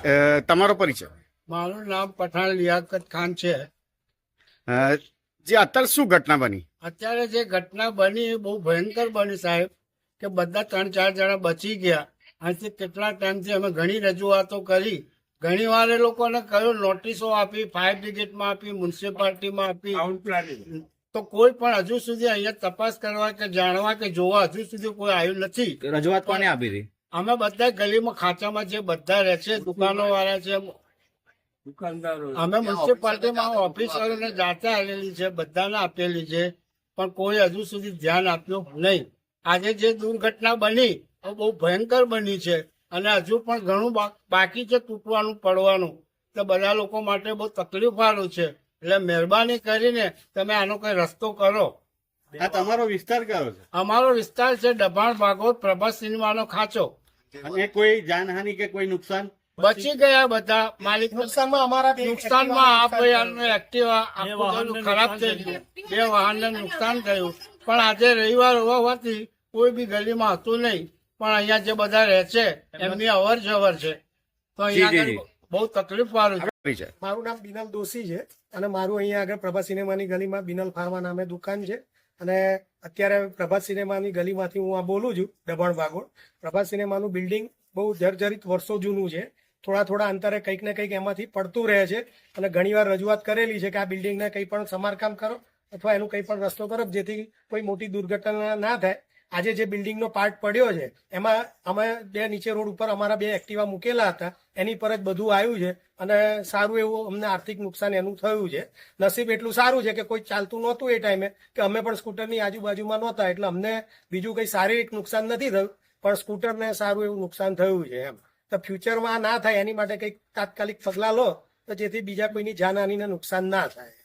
અ, તમારો પરિચય. મારું નામ પઠાણ લિયાકત ખાન છે. જે અત્યારે શું ઘટના બની? અત્યારે જે ઘટના બની એ બહુ ભયંકર બની સાહેબ કે બધા ત્રણ ચાર જણા બચી ગયા. અહીંથી કેટલા ટાઈમથી અમે ઘણી રજૂઆતો કરી. ઘણી વાર એ લોકોને કહ્યું નોટિસો આપી ફાયર બ્રિગેડમાં આપી મ્યુનિસિપાલિટીમાં આપી. તો કોઈ પણ હજુ સુધી અહીંયા તપાસ કરવા કે જાણવા કે જોવા હજુ સુધી કોઈ આવ્યું નથી. રજૂઆત કોને આપી હતી? અમે બધા ગલીમાં ખાંચામાં જે બધા રહે છે દુકાનો વાળા છે અમે મ્યુનિસિપાલિટીમાં ઓફિસરોને જાતે આવેલી છે બધાને આપેલી છે પણ કોઈ હજુ સુધી ધ્યાન આપ્યું નહીં. આજે જે દુર્ઘટના બની એ બહુ ભયંકર બની છે અને હજુ પણ ઘણું બાકી છે તૂટવાનું પડવાનું. તો બધા લોકો માટે બહુ તકલીફ વાળું છે. એટલે મહેરબાની કરીને તમે આનો કઈ રસ્તો કરો. આ તમારો વિસ્તાર કયો છે? અમારો વિસ્તાર છે દબાણ ભાગોળ પ્રભાસ સિનેમાનો ખાંચો. અને કોઈ જાનહાનિ કે કોઈ નુકસાન? બચી ગયા બધા. માલિક નુકસાનમાં અમારા નુકસાનમાં આ ભાઈ એક્ટિવા આખું ખરાબ થઈ ગયું. બે વાહનને નુકસાન થયું. પણ આજે રવિવાર હોવાથી કોઈ બી ગલીમાં હતું નહીં. પણ અહીંયા જે બધા રહે છે એમની અવર જવર છે. તો અહીંયા બહુ તકલીફ વાળું છે. મારું નામ બિનલ દોશી છે અને મારું અહીંયા આગળ પ્રભા સિનેમાની ગલીમાં બિનલ ફાર્મા નામે દુકાન છે. અને અત્યારે પ્રભાત સિનેમાની ગલીમાંથી હું આ બોલું છું, દબાણ વાગોળ. પ્રભાત સિનેમાનું બિલ્ડિંગ બહુ જર્જરિત વર્ષો જૂનું છે. થોડા થોડા અંતરે કંઈક ને કંઈક એમાંથી પડતું રહે છે અને ઘણીવાર રજૂઆત કરેલી છે કે આ બિલ્ડિંગને કંઈ પણ સમારકામ કરો અથવા એનું કંઈ પણ રસ્તો કરો જેથી કોઈ મોટી દુર્ઘટના ના થાય. આજે જે બિલ્ડિંગનો પાર્ટ પડ્યો છે, એમાં અમે બે નીચે રોડ ઉપર અમારા બે એક્ટિવા મૂકેલા હતા, એની પર જ બધું આવ્યું છે અને સારું એવું અમને આર્થિક નુકસાન એનું થયું છે. નસીબ એટલું સારું છે કે કોઈ ચાલતું નહોતું એ ટાઈમે કે અમે પણ સ્કૂટરની આજુબાજુમાં નહોતા, એટલે અમને બીજું કંઈ શારીરિક નુકસાન નથી થયું, પણ સ્કૂટરને સારું એવું નુકસાન થયું છે એમ. તો ફ્યુચરમાં ના થાય, એની માટે કંઈક તાત્કાલિક પગલાં લો, તો જેથી બીજા કોઈની જાનહાનીને નુકસાન ના થાય.